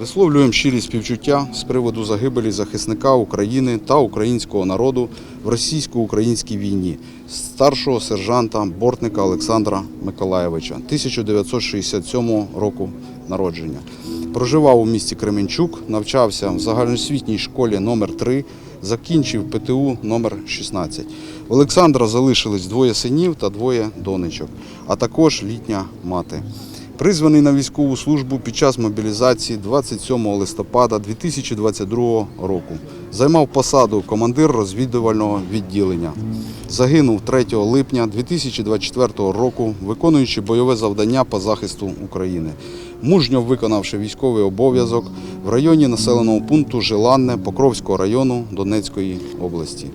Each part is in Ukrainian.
Висловлюємо щирі співчуття з приводу загибелі захисника України та українського народу в російсько-українській війні старшого сержанта бортника Олександра Миколаєвича 1967 року народження. Проживав у місті Кременчук, навчався в загальноосвітній школі номер 3 закінчив ПТУ номер 16. Олександра залишились двоє синів та двоє донечок, а також літня мати. Призваний на військову службу під час мобілізації 27 листопада 2022 року. Займав посаду командир розвідувального відділення. Загинув 3 липня 2024 року, виконуючи бойове завдання по захисту України, мужньо виконавши військовий обов'язок в районі населеного пункту Желанне Покровського району Донецької області.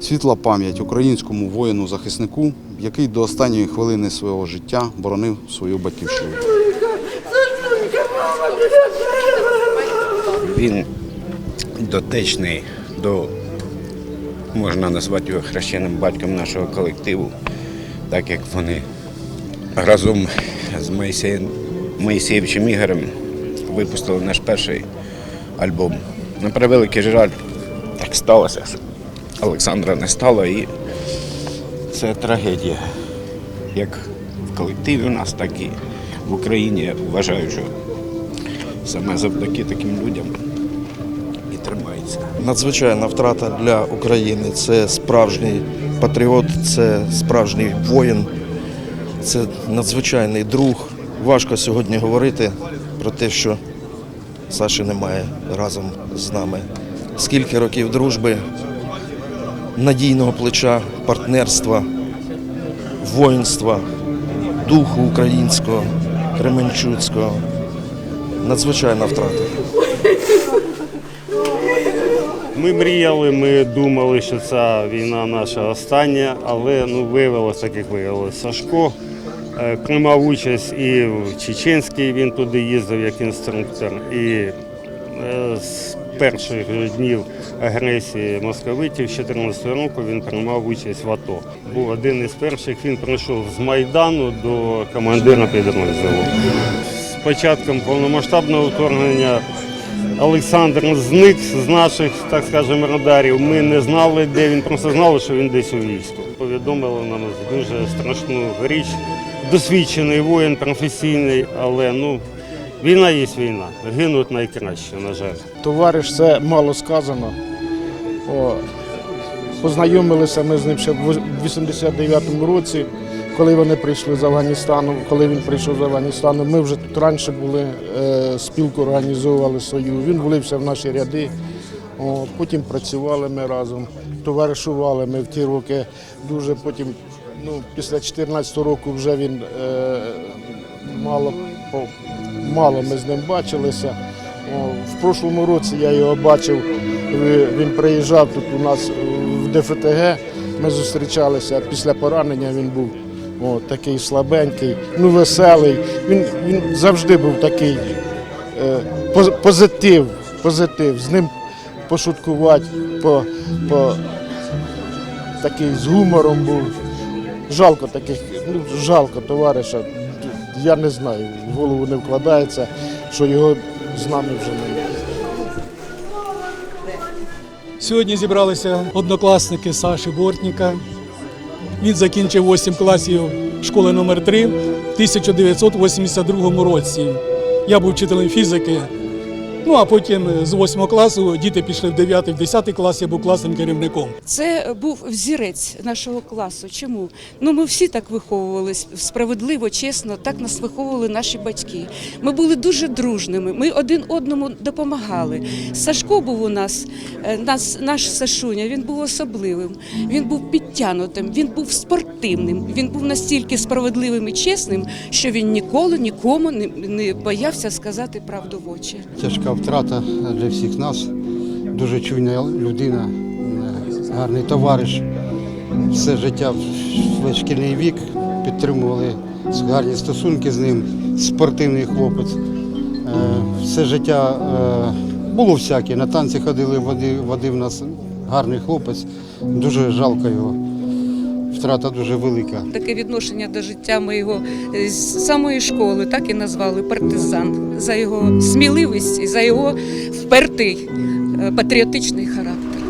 Світла пам'ять українському воїну-захиснику, який до останньої хвилини свого життя боронив свою батьківщину. Він дотичний до, можна назвати його хрещеним батьком нашого колективу, так як вони разом з Моїсеєвичем Ігорем випустили наш перший альбом. На превеликий жаль, так сталося, Олександра не стало і це трагедія. Як в колективі у нас, так і в Україні. Я вважаю, що саме завдяки таким людям і тримається. Надзвичайна втрата для України. Це справжній патріот, це справжній воїн, це надзвичайний друг. Важко сьогодні говорити про те, що Саші немає разом з нами. Скільки років дружби, надійного плеча, партнерства, воїнства, духу українського, кременчуцького. Надзвичайна втрата. Ми мріяли, ми думали, що ця війна наша остання, але ну виявилося так, як виявилося. Сашко е, приймав участь і в Чеченській, він туди їздив як інструктор, і е, перших днів агресії московитів з 2014 року він приймав участь в АТО. Був один із перших, він прийшов з Майдану до командира підрозділу. З початком повномасштабного вторгнення Олександр зник з наших, так скажемо, радарів. Ми не знали, де він, просто знали, що він десь у війську. Повідомили нам дуже страшну річ. Досвідчений воїн, професійний, але ну, війна є війна. Гинуть найкраще, на жаль. Товариш, це мало сказано. О, познайомилися ми з ним ще в 89-му році, коли вони прийшли з Афганістану. Коли він прийшов з Афганістану, ми вже тут раніше були, е, спілку організовували свою. Він влився в наші ряди. О, потім працювали ми разом, товаришували ми в ті роки. Дуже потім, ну, після 14 року вже він е, мало, мало ми з ним бачилися. В прошлому році я його бачив, він приїжджав тут у нас в ДФТГ. Ми зустрічалися після поранення. Він був о, такий слабенький, ну веселий. Він, він завжди був такий е, позитив, позитив. З ним пошуткувати, по, по, такий з гумором був. Жалко таких, ну жалко товариша. Я не знаю, в голову не вкладається, що його з нами вже немає. Сьогодні зібралися однокласники Саші Бортніка. Він закінчив 8 класів школи номер 3 в 1982 році. Я був вчителем фізики. Ну а потім з 8 класу діти пішли в 9 в 10 клас, я був класним керівником. Це був взірець нашого класу. Чому? Ну ми всі так виховувались справедливо, чесно. Так нас виховували наші батьки. Ми були дуже дружними. Ми один одному допомагали. Сашко був у нас, е, нас наш Сашуня. Він був особливим. Він був підтянутим. Він був спортивним. Він був настільки справедливим і чесним, що він ніколи нікому не, не боявся сказати правду в очі. Тяжка втрата для всіх нас. Дуже чуйна людина, е, гарний товариш. Все життя, весь шкільний вік підтримували гарні стосунки з ним, спортивний хлопець. Е, Все життя е, було всяке. На танці ходили, водив, водив нас гарний хлопець. Дуже жалко його. Втрата дуже велика. Таке відношення до життя ми е, з самої школи так і назвали партизан за його сміливість і за його впертий е, патріотичний характер.